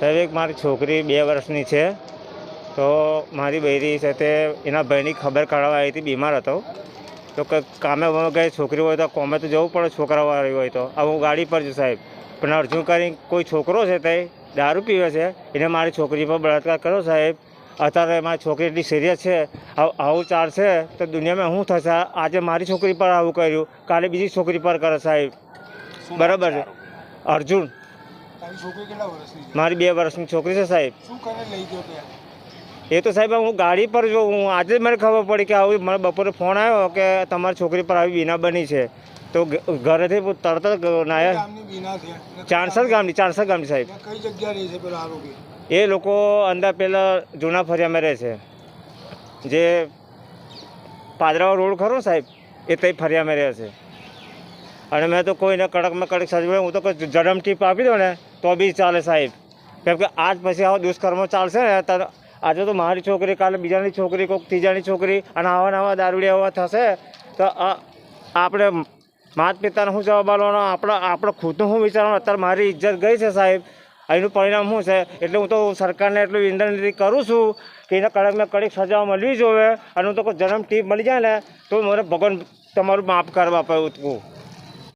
સાહેબ એક મારી છોકરી બે વર્ષની છે. તો મારી બૈરી છે તે એના ભાઈની ખબર કાઢવા આવી હતી બીમાર હતો. તો કંઈક કામે ગઈ છોકરી હોય તો કોમે તો જવું પડે છોકરાવાળી હોય તો. હવે હું ગાડી પર છું સાહેબ. પણ અર્જુન કરી કોઈ છોકરો છે તે દારૂ પીવે છે એને મારી છોકરી પર બળાત્કાર કર્યો સાહેબ. અત્યારે મારી છોકરી એટલી સિરિયસ છે આવ- આવું ચાલશે તો દુનિયામાં શું થશે? આજે મારી છોકરી પર આવું કર્યું કાલે બીજી છોકરી પર કરે સાહેબ. બરાબર છે? અર્જુન તારી છોકરી કેટલા વર્ષની છે? મારી બે વર્ષની છોકરી છે સાહેબ. શું કરે લઈ ગયો ત્યાં એ તો સાહેબ હું ગાડી પર જો હું આજે જ મને ખબર પડી કે આવું મને બપોરે ફોન આવ્યો કે તમારી છોકરી પર આવી બીના બની છે. તો ઘરેથી તરત જ નાયા ચારસઠ ગામની? ચારસઠ ગામની સાહેબ. કઈ જગ્યા રહે છે પેલો આરોપી? એ લોકો અંદર પેલા જૂના ફરિયામાં રહે છે. જે પાદરાવા રોડ ખરો સાહેબ એ તઈ ફરિયામાં રહે છે. અને મેં તો કોઈને કડકમાં કડક સજવે હું તો જડમ ટીપ આપી દઉં ને, તો બી ચાલે સાહેબ. કેમ કે આજ પછી આવા દુષ્કર્મો ચાલશે ને, તો આજે તો મારી છોકરી, કાલે બીજાની છોકરી કોઈક ત્રીજાની છોકરી, અને આવા નવા દારૂડી આવા થશે, તો આપણે માત પિતાને શું જવાબ આપવાનો? આપણે આપણે ખુદનું શું વિચારવાનું? અત્યારે મારી ઇજ્જત ગઈ છે સાહેબ. એનું પરિણામ શું છે? એટલે હું તો સરકારને એટલું વિનંતી કરું છું કે એને કડકમાં કડક સજા મળવી જોઈએ, અને હું તો કોઈ જન્મ ટીપ મળી જાય ને, તો મને ભગવાન તમારું માફ કરવા પાડું